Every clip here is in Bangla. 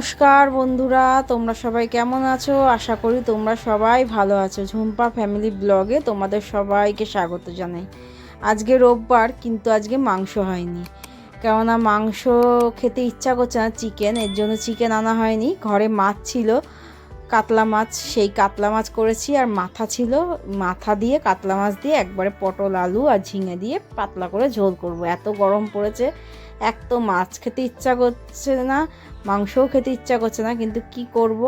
নমস্কার বন্ধুরা, তোমরা সবাই কেমন আছো? আশা করি তোমরা সবাই ভালো আছো। ঝুম্পা ফ্যামিলি ব্লগে তোমাদের সবাইকে স্বাগত জানাই। আজকে রোববার, কিন্তু আজকে মাংস হয়নি। কেননা মাংস খেতে ইচ্ছা করছে না চিকেন এর জন্য চিকেন আনা হয়নি। ঘরে মাছ ছিল কাতলা মাছ, সেই কাতলা মাছ করেছি আর মাথা ছিল, মাথা দিয়ে কাতলা মাছ দিয়ে একবারে পটল, আলু আর ঝিঙে দিয়ে পাতলা করে ঝোল করব। এত গরম পড়েছে, এক তো মাছ খেতে ইচ্ছা করছে না, মাংসও খেতে ইচ্ছা করছে না, কিন্তু কি করব?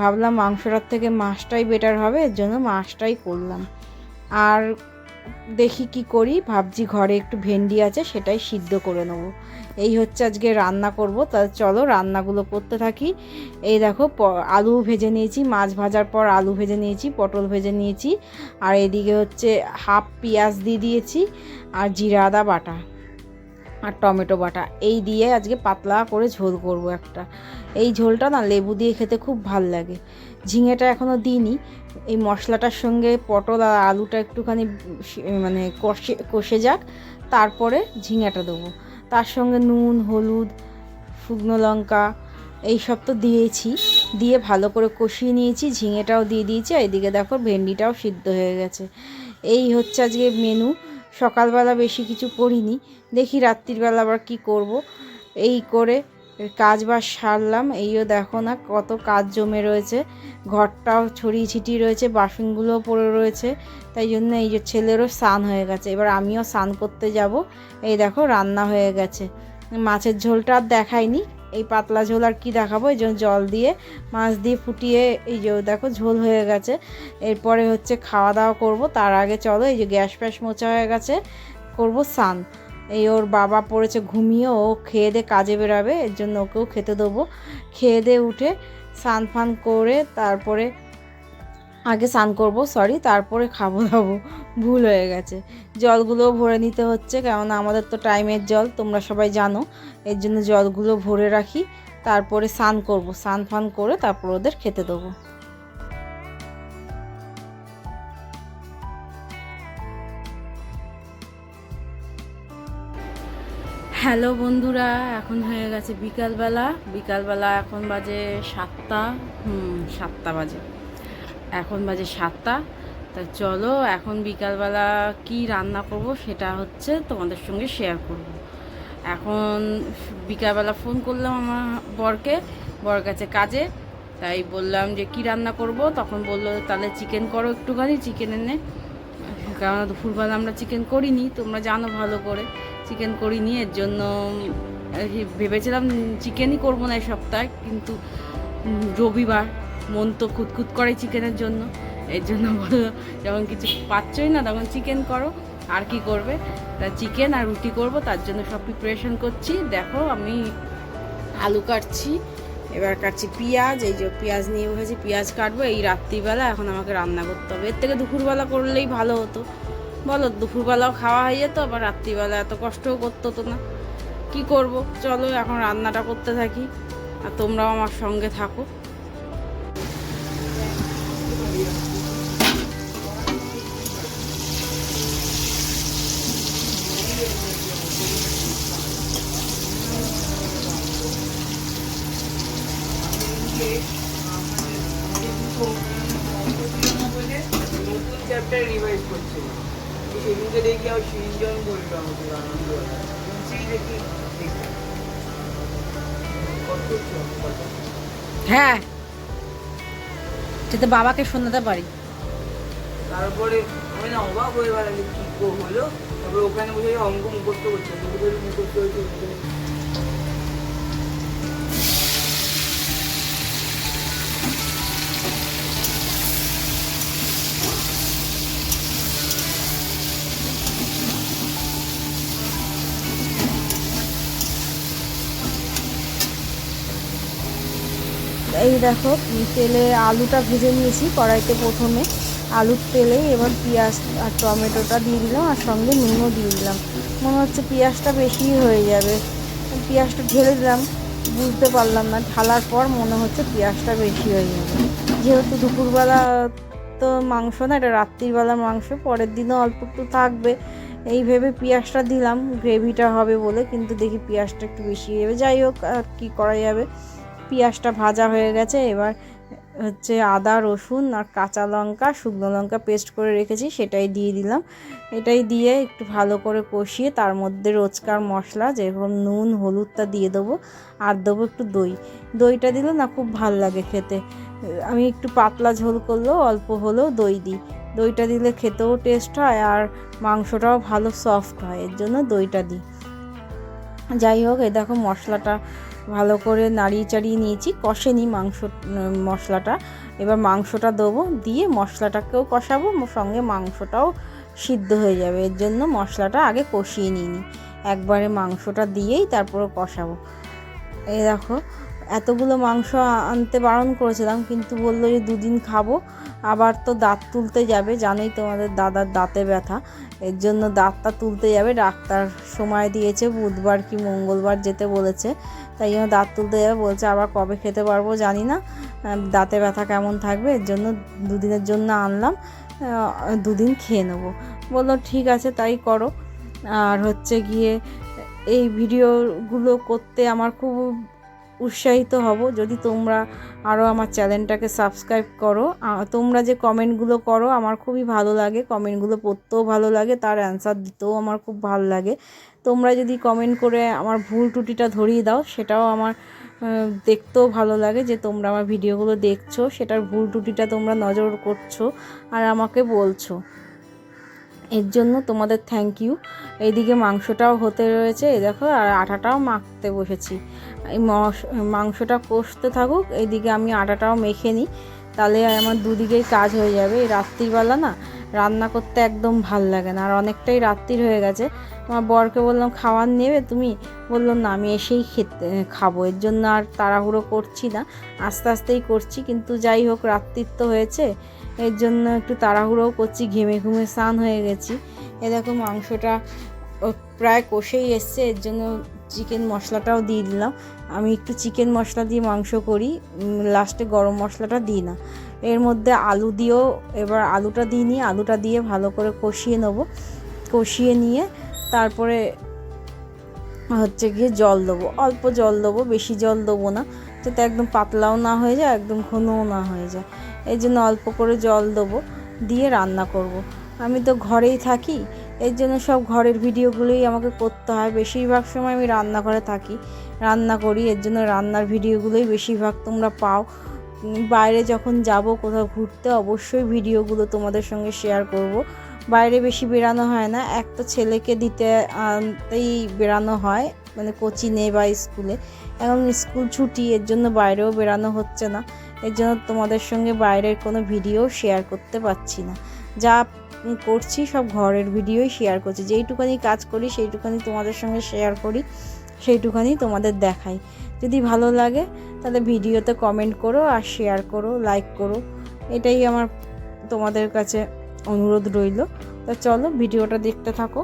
ভাবলাম মাংসটার থেকে মাছটাই বেটার হবে, এর জন্য মাছটাই করলাম। আর দেখি কি করি, ভাবছি ঘরে একটু ভেন্ডি আছে, সেটাই সিদ্ধ করে নেব। এই হচ্ছে আজকে রান্না করব। তা চলো রান্নাগুলো করতে থাকি। এই দেখো আলু ভেজে নিয়েছি, মাছ ভাজার পর আলু ভেজে নিয়েছি, পটল ভেজে নিয়েছি। আর এদিকে হচ্ছে হাফ পেঁয়াজ দিয়ে দিয়েছি আর জিরা আদা বাটা আর টমেটো বাটা। এই দিয়ে আজকে পাতলা করে ঝোল করব একটা। এই ঝোলটা না লেবু দিয়ে খেতে খুব ভালো লাগে। ঝিঙেটা এখনও দিইনি। এই মশলাটার সঙ্গে পটল আর আলুটা একটুখানি মানে কষে কষে যাক, তারপরে ঝিঙেটা দেবো। তার সঙ্গে নুন, হলুদ, শুকনো লঙ্কা এই সব তো দিয়েছি। দিয়ে ভালো করে কষিয়ে নিয়েছি, ঝিঙেটাও দিয়ে দিয়েছি এদিকে দেখো ভেন্ডিটাও সিদ্ধ হয়ে গেছে। এই হচ্ছে আজকে মেনু। সকালবেলা বেশি কিছু করিনি। দেখি রাত্রিবেলা আবার কি করব। এই করে কাজ বাজ সারলাম। এইও দেখো না কত কাজ জমে রয়েছে। ঘরটাও ছড়িয়ে ছিটিয়ে রয়েছে, বাসনগুলোও পড়ে রয়েছে। তাই জন্য এই যে ছেলেরও স্নান হয়ে গেছে। এবার আমিও স্নান করতে যাব। এই দেখো রান্না হয়ে গেছে। মাছের ঝোলটা আর দেখাইনি। এই পাতলা ঝোল আর কি দেখাবো? এই জন্য জল দিয়ে মাছ দিয়ে ফুটিয়ে এই যে দেখো ঝোল হয়ে গেছে। এরপরে হচ্ছে খাওয়া দাওয়া করব। তার আগে চলো এই যে গ্যাস ফ্যাস মোচা হয়ে গেছে। করব স্নান। এই ওর বাবা পড়েছে ঘুমিয়ে, ও খেয়ে দে কাজে বেরাবে, এর জন্য ওকেও খেতে দেবো। খেয়ে দে উঠে স্নান ফান করে তারপরে, আগে স্নান করব সরি তারপরে খাব দাবো। ভুল হয়ে গেছে। জলগুলো ভরে নিতে হচ্ছে, কেননা আমাদের তো টাইমের জল, তোমরা সবাই জানো। এর জন্য জলগুলো ভরে রাখি, তারপরে স্নান করব। স্নান ফান করে তারপর ওদের খেতে দেবো। হ্যালো বন্ধুরা, এখন হয়ে গেছে বিকালবেলা। বিকালবেলা এখন বাজে সাতটা। হুম, সাতটা বাজে। এখন বাজে সাতটা। তা চলো, এখন বিকালবেলা কি রান্না করব সেটা হচ্ছে তোমাদের সঙ্গে শেয়ার করব। এখন বিকালবেলা ফোন করলাম আমার বরকে। বর কাছে কাজে, তাই বললাম যে কি রান্না করব? তখন বলল, তাহলে চিকেন করো একটুখানি চিকেন এনে। কারণ দুপুরবেলা আমরা চিকেন করিনি, তোমরা জানো ভালো করে। চিকেন করিনি, এর জন্য ভেবেছিলাম চিকেনই করব না এই সপ্তাহে, কিন্তু রবিবার, মন তো খুঁতখুত করে চিকেনের জন্য। এর জন্য বলল যখন কিছু পাচ্ছই না, তখন চিকেন করো, আর কি করবে? তা চিকেন আর রুটি করব, তার জন্য সব প্রিপারেশন করছি। দেখো, আমি আলু কাটছি, এবার কাটছি পেঁয়াজ, এই যে পেঁয়াজ নিয়ে বসেছি, পেঁয়াজ কাটবো, এই রাত্রিবেলা এখন আমাকে রান্না করতে হবে। এর থেকে দুপুরবেলা করলেই ভালো হতো। বলো, দুপুরবেলাও খাওয়া হয়ে যেত, আবার রাত্রিবেলা এত কষ্টও করতো হতো না। কি করব? চলো, এখন রান্নাটা করতে থাকি, আর তোমরাও আমার সঙ্গে থাকো। চ্যাপ্টার রিভাইজ করছে। সেদিনকে দেখি সিরিঞ্জন আমাকে আনন্দ সেই দেখি। হ্যাঁ। যাতে বাবাকে শোনাতে পারি। তারপরে আমি না অবাক হয়ে বেড়ালি কি হলো। তারপরে ওখানে বসে অঙ্ক মুখস্থ করছে। মুখস্থ হয়েছে এই দেখো, তেলে আলুটা ভেজে নিয়েছি কড়াইতে প্রথমে। আলুর তেলে এবার পেঁয়াজ আর টমেটোটা দিয়ে দিলাম আর সঙ্গে নুনও দিয়ে দিলাম। মনে হচ্ছে পেঁয়াজটা বেশি হয়ে যাবে। পেঁয়াজটা ঢেলে দিলাম, বুঝতে পারলাম না, ঢালার পর মনে হচ্ছে পেঁয়াজটা বেশি হয়ে যাবে। যেহেতু দুপুরবেলা তো মাংস না, এটা রাত্রিবেলার মাংস, পরের দিনও অল্প একটু থাকবে। এই ভেবে পেঁয়াজটা দিলাম, গ্রেভিটা হবে বলে, কিন্তু দেখি পেঁয়াজটা একটু বেশি হয়ে যাবে। যাই হোক, আর কী করা যাবে? পেঁয়াজটা ভাজা হয়ে গেছে। এবার হচ্ছে আদা, রসুন আর কাঁচা লঙ্কা, শুকনো লঙ্কা পেস্ট করে রেখেছি, সেটাই দিয়ে দিলাম। এটাই দিয়ে একটু ভালো করে কষিয়ে তার মধ্যে রোজকার মশলা, যেরকম নুন, হলুদটা দিয়ে দেবো আর দেবো একটু দই। দইটা দিলে না খুব ভালো লাগে খেতে। আমি একটু পাতলা ঝোল করলেও অল্প হলেও দই দিই। দইটা দিলে খেতেও টেস্ট হয় আর মাংসটাও ভালো সফট হয়, এর জন্য দইটা দিই। যাই হোক, এই দেখো মশলাটা ভালো করে নাড়িয়ে চাড়িয়ে নিয়েছি, কষেনি মাংস মশলাটা। এবার মাংসটা দেবো, দিয়ে মশলাটাকেও কষাবো, সঙ্গে মাংসটাও সিদ্ধ হয়ে যাবে। এর জন্য মশলাটা আগে কষিয়ে নিই। একবারে মাংসটা দিয়েই তারপরে কষাবো। এই দেখো এতগুলো মাংস আনতে বারণ করেছিলাম, কিন্তু বলল যে দুদিন খাব, আবার তো দাঁত তুলতে যাবে, জানোই তোমাদের দাদার দাঁতে ব্যথা, এর জন্য দাঁতটা তুলতে যাবে, ডাক্তার সময় দিয়েছে, বুধবার কি মঙ্গলবার যেতে বলেছে, তাই জন্য দাঁত তুলতে যাবে, বলছে আবার কবে খেতে পারব জানি না দাঁতে ব্যথা কেমন থাকবে, এর জন্য দুদিনের জন্য আনলাম দুদিন খেয়ে নেব। বলল ঠিক আছে, তাই করো। আর হচ্ছে গিয়ে এই ভিডিওগুলো করতে আমার খুব উৎসাহিত হব। যদি তোমরা আরও আমার চ্যানেলটাকে সাবস্ক্রাইব করো তোমরা যে কমেন্টগুলো করো, আমার খুবই ভালো লাগে। কমেন্টগুলো পড়তেও ভালো লাগে, তার অ্যান্সার দিতেও আমার খুব ভালো লাগে। তোমরা যদি কমেন্ট করে আমার ভুল ত্রুটিটা ধরিয়ে দাও, সেটাও আমার দেখতেও ভালো লাগে যে তোমরা আমার ভিডিওগুলো দেখছ, সেটার ভুল ত্রুটিটা তোমরা নজর করছ আর আমাকে বলছো। এর জন্য তোমাদের থ্যাংক ইউ এইদিকে মাংসটাও হতে রয়েছে, এই দেখো, আর আটাটাও মাখতে বসেছি। এই মাংসটা কষতে থাকুক, এইদিকে আমি আটাটাও মেখে নিই, তাহলে আমার দুদিকেই কাজ হয়ে যাবে। এই রাত্রিবেলা না, রান্না করতে একদম ভালো লাগে না, আর অনেকটাই রাত্রির হয়ে গেছে। আমার বরকে বললাম খাওয়ার নেবে তুমি? বলল, না, আমি এসেই খেতে, খাব, এর জন্য আর তাড়াহুড়ো করছি না। আস্তে আস্তেই করছি, কিন্তু যাই হোক, রাত্রির তো হয়েছে, এর জন্য একটু তাড়াহুড়োও করছি, ঘেমে ঘুমে স্নান হয়ে গেছি। এ দেখো, মাংসটা প্রায় কষেই এসছে, এর জন্য চিকেন মশলাটাও দিয়ে দিলাম। আমি একটু চিকেন মশলা দিয়ে মাংস করি লাস্টে গরম মশলাটা দিই না। এর মধ্যে আলু দিয়েও, এবার আলুটা দিই নিয়ে আলুটা দিয়ে ভালো করে কষিয়ে নেব। কষিয়ে নিয়ে তারপরে হচ্ছে গিয়ে জল দেবো। অল্প জল দেবো, বেশি জল দেবো না, যাতে একদম পাতলাও না হয়ে যায়, একদম ঘনও না হয়ে যায়। এই জন্য অল্প করে জল দেবো, দিয়ে রান্না করব। আমি তো ঘরেই থাকি এর জন্য সব ঘরের ভিডিওগুলোই আমাকে করতে হয়। বেশিরভাগ সময় আমি রান্নাঘরে থাকি। রান্না করি, এর জন্য রান্নার ভিডিওগুলোই বেশিরভাগ তোমরা পাও। বাইরে যখন যাব, কোথাও ঘুরতে, অবশ্যই ভিডিওগুলো তোমাদের সঙ্গে শেয়ার করব। বাইরে বেশি বেরানো হয় না। একটা ছেলেকে দিতে, আনতেই বেরানো হয় মানে কোচিংয়ে বা স্কুলে এখন স্কুল ছুটি, এর জন্য বাইরেও বেরানো হচ্ছে না। এর জন্য তোমাদের সঙ্গে বাইরের কোনো ভিডিও শেয়ার করতে পারছি না। যা করছি, সব ঘরের ভিডিওই শেয়ার করছি। যেইটুখানি কাজ করি সেইটুখানি তোমাদের সঙ্গে শেয়ার করি সেইটুখানি তোমাদের দেখাই। যদি ভালো লাগে, তাহলে ভিডিওতে কমেন্ট করো আর শেয়ার করো লাইক করো। এটাই আমার তোমাদের কাছে অনুরোধ রইল। তা চলো, ভিডিওটা দেখতে থাকো।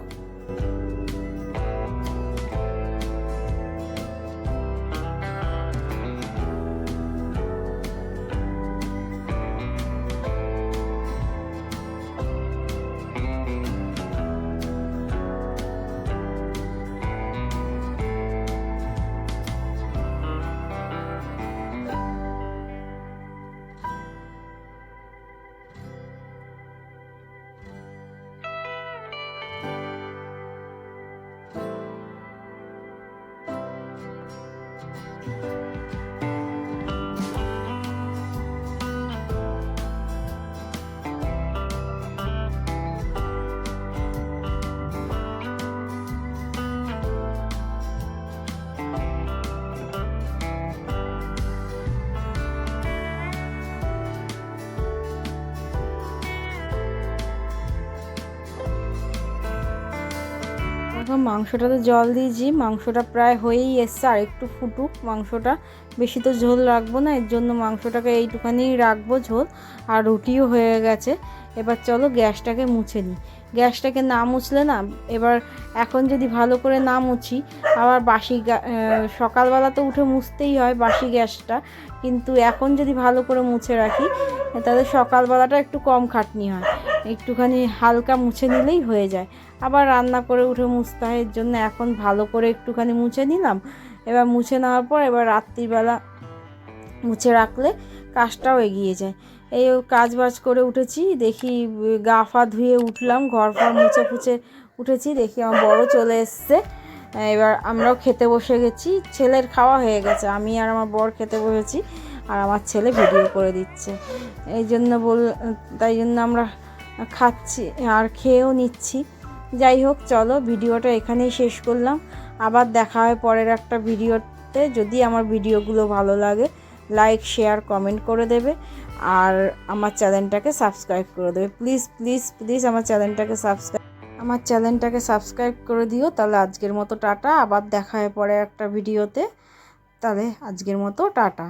এখন মাংসটাতে জল দিয়েছি। মাংসটা প্রায় হয়েই এসছে, আর একটু ফুটুক মাংসটা। বেশি তো ঝোল রাখব না, এর জন্য মাংসটাকে এইটুখানি রাখব ঝোল, আর রুটিও হয়ে গেছে। এবার চলো গ্যাসটাকে মুছে নিই। গ্যাসটাকে না মুছলে না, এবার এখন যদি ভালো করে না মুছি, আবার বাসি সকালবেলা তো উঠে মুছতেই হয় বাসি গ্যাসটা, কিন্তু এখন যদি ভালো করে মুছে রাখি, তাহলে সকালবেলাটা একটু কম খাটনি হয়। একটুখানি হালকা মুছে নিলেই হয়ে যায়। আবার রান্না করে উঠে মুছতে হয়, এর জন্য এখন ভালো করে একটুখানি মুছে নিলাম। এবার মুছে নেওয়ার পর, এবার রাত্রিবেলা মুছে রাখলে কাজটাও এগিয়ে যায়। এই কাজ বাজ করে উঠেছি, দেখি গা ফা ধুয়ে উঠলাম, ঘর ফর মুছে ফুছে উঠেছি, দেখি আমার বড় চলে এসছে। এবার আমরাও খেতে বসে গেছি, ছেলের খাওয়া হয়ে গেছে, আমি আর আমার বর খেতে বসেছি, আর আমার ছেলে ভিডিও করে দিচ্ছে। এই জন্য বল, তাই জন্য আমরা খাচ্ছি, আর খেয়েও নিচ্ছি। যাই হোক, চলো ভিডিওটা এখানেই শেষ করলাম। আবার দেখা হয় পরের একটা ভিডিওতে। যদি আমার ভিডিওগুলো ভালো লাগে, লাইক, শেয়ার, কমেন্ট করে দেবে। আর আমার চ্যানেলটাকে সাবস্ক্রাইব করে দেবে। প্লিজ প্লিজ প্লিজ আমার চ্যানেলটাকে সাবস্ক্রাইব আমার চ্যানেলটাকে সাবস্ক্রাইব করে দিও। তাহলে আজকের মতো টাটা। আবার দেখা হয় পরে একটা ভিডিওতে। তাহলে আজকের মতো টাটা।